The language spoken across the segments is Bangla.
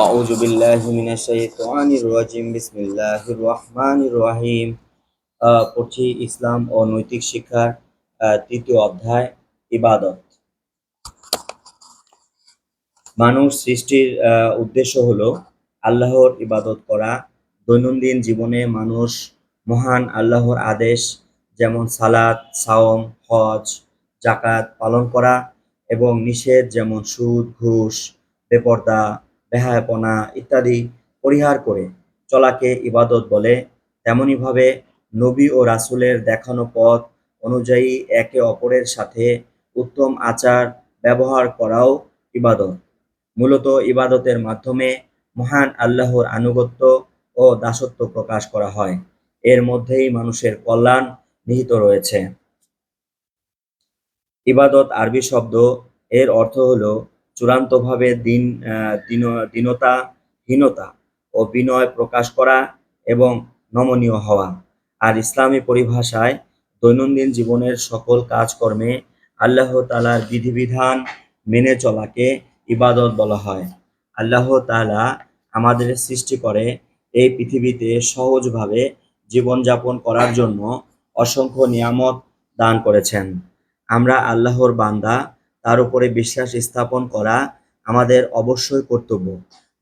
أعوذ بالله من الشيطان الرجيم بسم الله الرحمن الرحيم আহ, পড়ছি ইসলাম ও নৈতিক শিক্ষার আহ, তৃতীয় অধ্যায় ইবাদত মানুষ সৃষ্টির আহ, উদ্দেশ্য হলো আল্লাহর ইবাদত করা দৈনন্দিন জীবনে মানুষ মহান আল্লাহর আদেশ যেমন সালাত সাওম হজ জাকাত পালন করা এবং নিষেধ যেমন সুদ ঘুষ বেপর্দা বেহায়াপনা ইত্যাদি পরিহার করে চলাকে ইবাদত বলে। তেমনিভাবে নবী ও রাসূলের দেখানো পথ অনুযায়ী একে অপরের সাথে উত্তম আচার ব্যবহার করাও ইবাদত। মূলত ইবাদতের মাধ্যমে মহান আল্লাহর আনুগত্য ও দাসত্ব প্রকাশ করা হয়। এর মধ্যেই মানুষের কল্যাণ নিহিত রয়েছে। ইবাদত আরবি শব্দ, এর অর্থ হলো চূড়ান্তভাবে দিন দীন- দীনতা হীনতা ও বিনয় প্রকাশ করা এবং নমনীয় হওয়া। আর ইসলামী পরিভাষায় দৈনন্দিন জীবনের সকল কাজকর্মে আল্লাহ তালার বিধিবিধান মেনে চলাকে ইবাদত বলা হয়। আল্লাহ তালা আমাদের সৃষ্টি করে এই পৃথিবীতে সহজভাবে জীবনযাপন করার জন্য অসংখ্য নিয়ামত দান করেছেন। আমরা আল্লাহর বান্দা তার উপরে বিশ্বাস স্থাপন করা আমাদের অবশ্যই কর্তব্য।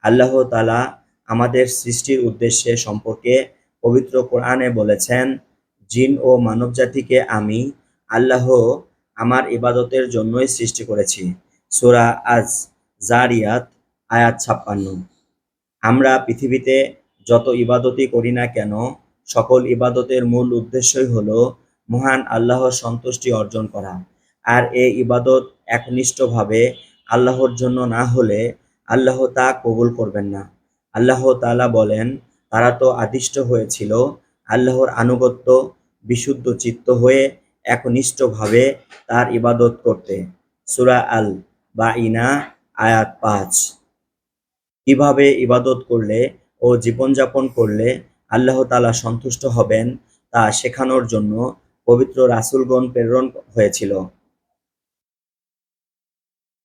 আল্লাহ তালা আমাদের সৃষ্টির উদ্দেশ্যে সম্পর্কে পবিত্র কোরআনে বলেছেন, জিন ও মানবজাতিকে আমি আল্লাহ আমার ইবাদতের জন্যই সৃষ্টি করেছি। সোরা আজ জারিয়াত, আয়াত ছাপ্পান্ন। আমরা পৃথিবীতে যত ইবাদতই করি না কেন, সকল ইবাদতের মূল উদ্দেশ্যই হলো মহান আল্লাহর সন্তুষ্টি অর্জন করা। আর এই ইবাদত একনিষ্ঠভাবে আল্লাহর জন্য না হলে আল্লাহ তা কবুল করবেন না। আল্লাহ তালা বলেন, তারা তো আদিষ্ট হয়েছিল, আল্লাহর আনুগত্য বিশুদ্ধ চিত্ত হয়ে একনিষ্ঠভাবে তার ইবাদত করতে। সুরা আল বা ইনা আয়াত পাঁচ। কীভাবে ইবাদত করলে ও জীবনযাপন করলে আল্লাহ তালা সন্তুষ্ট হবেন তা শেখানোর জন্য পবিত্র রাসূলগণ প্রেরণ হয়েছিল।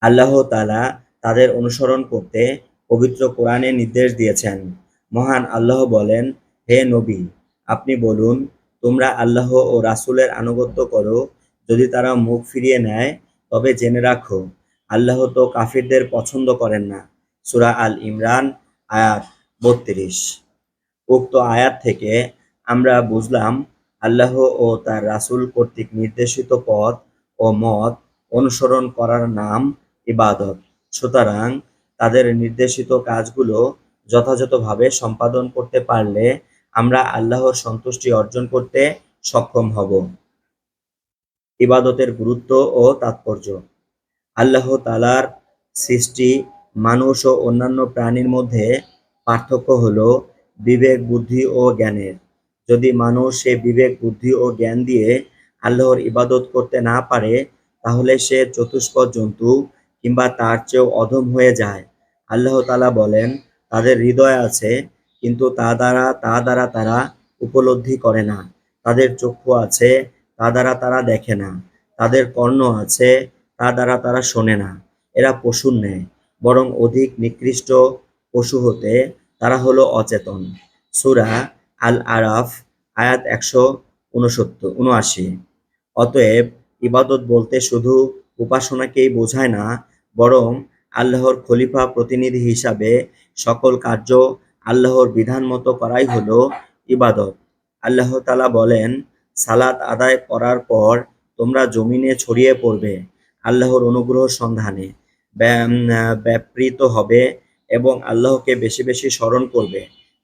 আল্লাহ তালা তাদের অনুসরণ করতে পবিত্র কোরআনে নির্দেশ দিয়েছেন। মহান আল্লাহ বলেন, হে নবী, আপনি বলুন, তোমরা আল্লাহ ও রাসূলের আনুগত্য করো। যদি তারা মুখ ফিরিয়ে নেয়, তবে জেনে রাখো, আল্লাহ তো কাফিরদের পছন্দ করেন না। সুরা আল ইমরান, আয়াত বত্রিশ। উক্ত আয়াত থেকে আমরা বুঝলাম, আল্লাহ ও তার রাসূল কর্তৃক নির্দেশিত পথ ও মত অনুসরণ করার নাম ইবাদত। সুতরাং তাদের নির্দেশিত কাজগুলো যথাযথভাবে সম্পাদন করতে পারলে আমরা আল্লাহর সন্তুষ্টি অর্জন করতে সক্ষম হব। ইবাদতের গুরুত্ব ও তাৎপর্য। আল্লাহ তালার সৃষ্টি মানুষ ও অন্যান্য প্রাণীর মধ্যে পার্থক্য হলো বিবেক, বুদ্ধি ও জ্ঞানের। যদি মানুষ সে বিবেক, বুদ্ধি ও জ্ঞান দিয়ে আল্লাহর ইবাদত করতে না পারে, তাহলে সে চতুষ্পদ জন্তু কিংবা তার চেয়েও অধম হয়ে যায়। আল্লাহ তালা বলেন, তাদের হৃদয় আছে, কিন্তু তা দ্বারা তা দ্বারা তারা উপলব্ধি করে না। তাদের চক্ষু আছে, তা দ্বারা তারা দেখে না। তাদের কর্ণ আছে, তা দ্বারা তারা শোনে না। এরা পশুর নেয় বরং অধিক নিকৃষ্ট পশু হতে তারা হলো অচেতন। সুরা আল আরাফ আয়াত একশো উনসত্তর, উনআশি। অতএব ইবাদত বলতে শুধু উপাসনাকেই বোঝায় না বরং আল্লাহর খলিফা প্রতিনিধি হিসাবে সকল কার্য আল্লাহর বিধান মতো করাই হলো ইবাদত। আল্লাহ তালা বলেন, সালাত আদায় করার পর তোমরা জমিনে ছড়িয়ে পড়বে আল্লাহর অনুগ্রহ সন্ধানে ব্যাপৃত হবে এবং আল্লাহকে বেশি বেশি স্মরণ করবে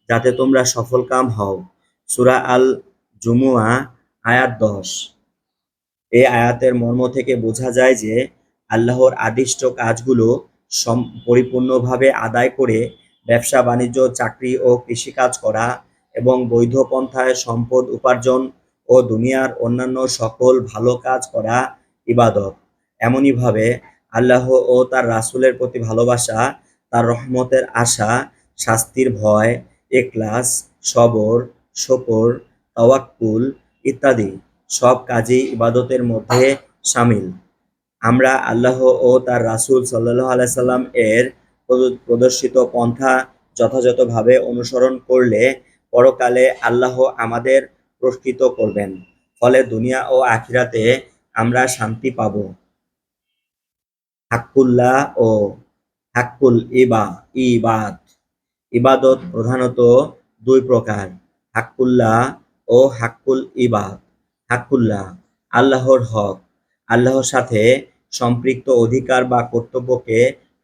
যাতে তোমরা সফলকাম হও। সুরা আল জুমুয়া আয়াত দশ। এই আয়াতের মর্ম থেকে বোঝা যায় যে আল্লাহর আদিষ্ট কাজগুলো পরিপূর্ণভাবে আদায় করে ব্যবসা, বাণিজ্য, চাকরি ও কৃষিকাজ করা এবং বৈধ পন্থায় সম্পদ উপার্জন ও দুনিয়ার অন্যান্য সকল ভালো কাজ করা ইবাদত। এমনইভাবে আল্লাহ ও তার রাসূলের প্রতি ভালোবাসা, তার রহমতের আশা, শাস্তির ভয়, এখলাস, সবর, শকর, তাওয়াক্কুল ইত্যাদি সব কাজই ইবাদতের মধ্যে শামিল আমরা আল্লাহ ও তার রাসূল সাল্লাল্লাহু আলাইহি সাল্লাম এর প্রদ- প্রদর্শিত পন্থা যথাযথভাবে অনুসরণ করলে পরকালে আল্লাহ আমাদের পুরস্কৃত করবেন। ফলে দুনিয়া ও আখিরাতে আমরা শান্তি পাব। হাক্কুল্লাহ ও হাক্কুল ইবা ইবাদ। ইবাদত প্রধানত দুই প্রকার, হাক্কুল্লাহ ও হাক্কুল ইবাদ। হাক্কুল্লাহ, আল্লাহর হক। আল্লাহর সাথে সম্পৃক্ত অধিকার বা কর্তব্যকে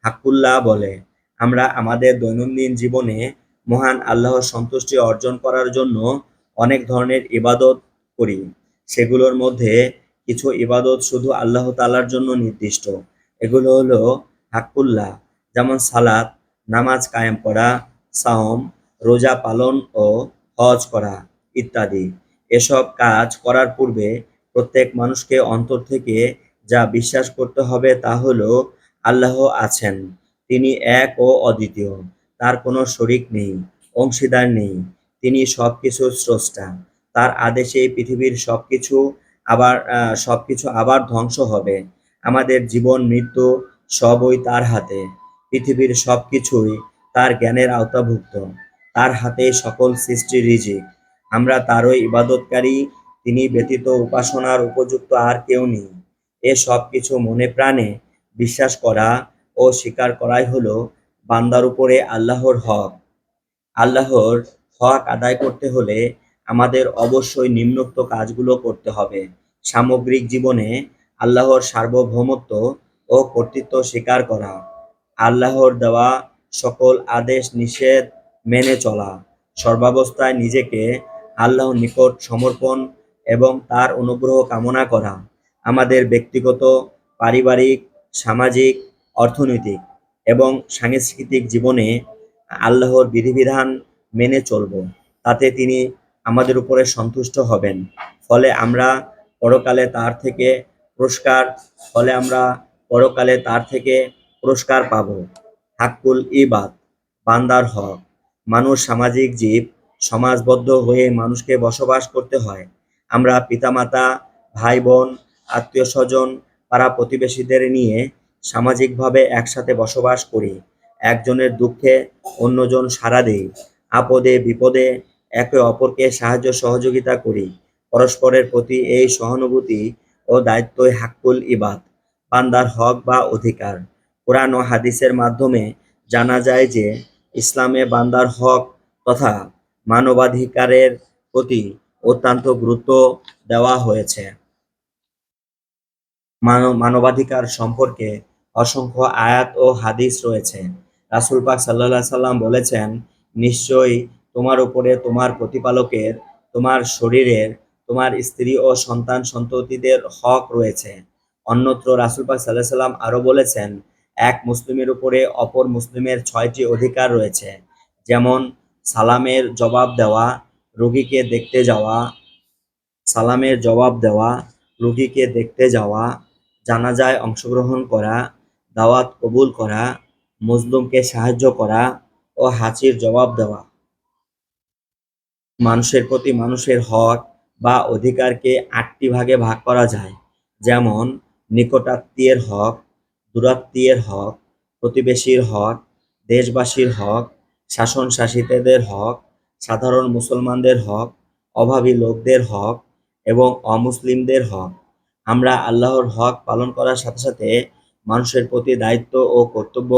হাক্কুল্লাহ বলে। আমরা আমাদের দৈনন্দিন জীবনে মহান আল্লাহর সন্তুষ্টি অর্জন করার জন্য অনেক ধরনের ইবাদত করি। সেগুলোর মধ্যে কিছু ইবাদত শুধু আল্লাহ তাআলার জন্য নির্দিষ্ট। এগুলো হলো হাক্কুল্লাহ, যেমন সালাত, নামাজ কায়েম করা, সাওম, রোজা পালন ও হজ করা ইত্যাদি। এসব কাজ করার পূর্বে প্রত্যেক মানুষকে অন্তর থেকে যা বিশ্বাস করতে হবে তা হলো আল্লাহ আছেন। তিনি এক ও অদ্বিতীয়। তার কোনো শরিক নেই অংশীদার নেই। তিনি সবকিছুর স্রষ্টা। তার আদেশে পৃথিবীর সবকিছু আবার আহ, সবকিছু আবার ধ্বংস হবে। আমাদের জীবন মৃত্যু সবই তার হাতে। পৃথিবীর সবকিছুই তার জ্ঞানের আওতাভুক্ত। তার হাতে সকল সৃষ্টি রিজিক। আমরা তারই ইবাদতকারী তিনি ব্যতীত উপাসনার উপযুক্ত আর কেউ নেই। এ সব কিছু মনে প্রাণে বিশ্বাস করা ও স্বীকার করাই হলো বান্দার উপরে আল্লাহর হক। আল্লাহর হক আদায় করতে হলে আমাদের অবশ্যই নিম্নোক্ত কাজগুলো করতে হবে। সামগ্রিক জীবনে আল্লাহর সার্বভৌমত্ব ও কর্তৃত্ব স্বীকার করা, আল্লাহর দেওয়া সকল আদেশ নিষেধ মেনে চলা, সর্বাবস্থায় নিজেকে আল্লাহর নিকট সমর্পণ এবং তার অনুগ্রহ কামনা করা আমাদের ব্যক্তিগত, পারিবারিক, সামাজিক, অর্থনৈতিক এবং সাংস্কৃতিক জীবনে আল্লাহর বিধিবিধান মেনে চলব। তাতে তিনি আমাদের উপরে সন্তুষ্ট হবেন। ফলে আমরা পরকালে তার থেকে পুরস্কার, ফলে আমরা পরকালে তার থেকে পুরস্কার পাব। হাক্কুল ইবাদ, বান্দার হক। মানুষ সামাজিক জীব, সমাজবদ্ধ হয়ে মানুষকে বসবাস করতে হয়। আমরা পিতামাতা ভাই বোন আত্মীয় স্বজন পাড়া প্রতিবেশীদের নিয়ে সামাজিকভাবে একসাথে বসবাস করি। একজনের দুঃখে অন্যজন সাড়া দেই। আপদে, বিপদে একে অপরকে সাহায্য সহযোগিতা করি। পরস্পরের প্রতি এই সহানুভূতি ও দায়িত্বই হাক্কুল ইবাদ, বান্দার হক বা অধিকার। কোরআন ও হাদিসের মাধ্যমে জানা যায় যে, ইসলামে বান্দার হক তথা মানবাধিকারের প্রতি অত্যন্ত গুরুত্ব দেওয়া হয়েছে। মানব, মানবাধিকার সম্পর্কে অসংখ্য আয়াত ও হাদিস রয়েছে। রাসূল পাক আলাইহি সাল্লাম বলেছেন, নিশ্চয়ই তোমার উপরে তোমার প্রতিপালকের, তোমার শরীরের, তোমার স্ত্রী ও সন্তান সন্ততিদের হক রয়েছে। অন্যত্র রাসূল পাক আলাইহি সাল্লাম আরও বলেছেন, এক মুসলিমের উপরে অপর মুসলিমের ছয়টি অধিকার রয়েছে। যেমন, সালামের জবাব দেওয়া রোগীকে দেখতে যাওয়া, সালামের জবাব দেওয়া, রোগীকে দেখতে যাওয়া, জানাজায় অংশগ্রহণ করা, দাওয়াত কবুল করা, মজলুমকে সাহায্য করা ও হাঁচির জবাব দেওয়া। মানুষের প্রতি মানুষের হক বা অধিকারকে আটটি ভাগে ভাগ করা যায়। যেমন, নিকটাত্মীয়ের হক, দূরাত্মীয়ের হক, প্রতিবেশীর হক, দেশবাসীর হক শাসন শাসিতদের হক সাধারণ মুসলমানদের হক, অভাবী লোকদের হক এবং অমুসলিমদের হক। আমরা আল্লাহর হক পালন করার সাথে সাথে মানুষের প্রতি দায়িত্ব ও কর্তব্য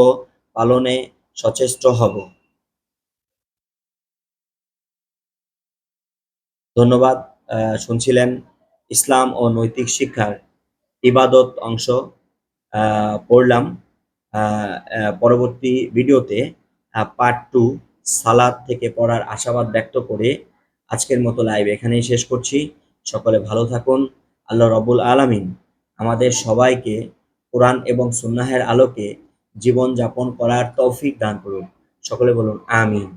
পালনে সচেষ্ট হব। ধন্যবাদ শুনছিলেন ইসলাম ও নৈতিক শিক্ষার ইবাদত অংশ পড়লাম পরবর্তী ভিডিওতে পার্ট টু সালাদ থেকে পড়ার আশাবাদ ব্যক্ত করে আজকের মতো লাইভ এখানেই শেষ করছি। সকলে ভালো থাকুন। আল্লাহ রবুল আলামিন আমাদের সবাইকে কোরআন এবং সুন্নাহের আলোকে জীবন যাপন করার তৌফিক দান করুন। সকলে বলুন, আমিন।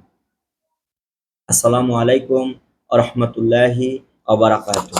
আসসালামু আলাইকুম রহমতুল্লাহি আবরাকাতুহ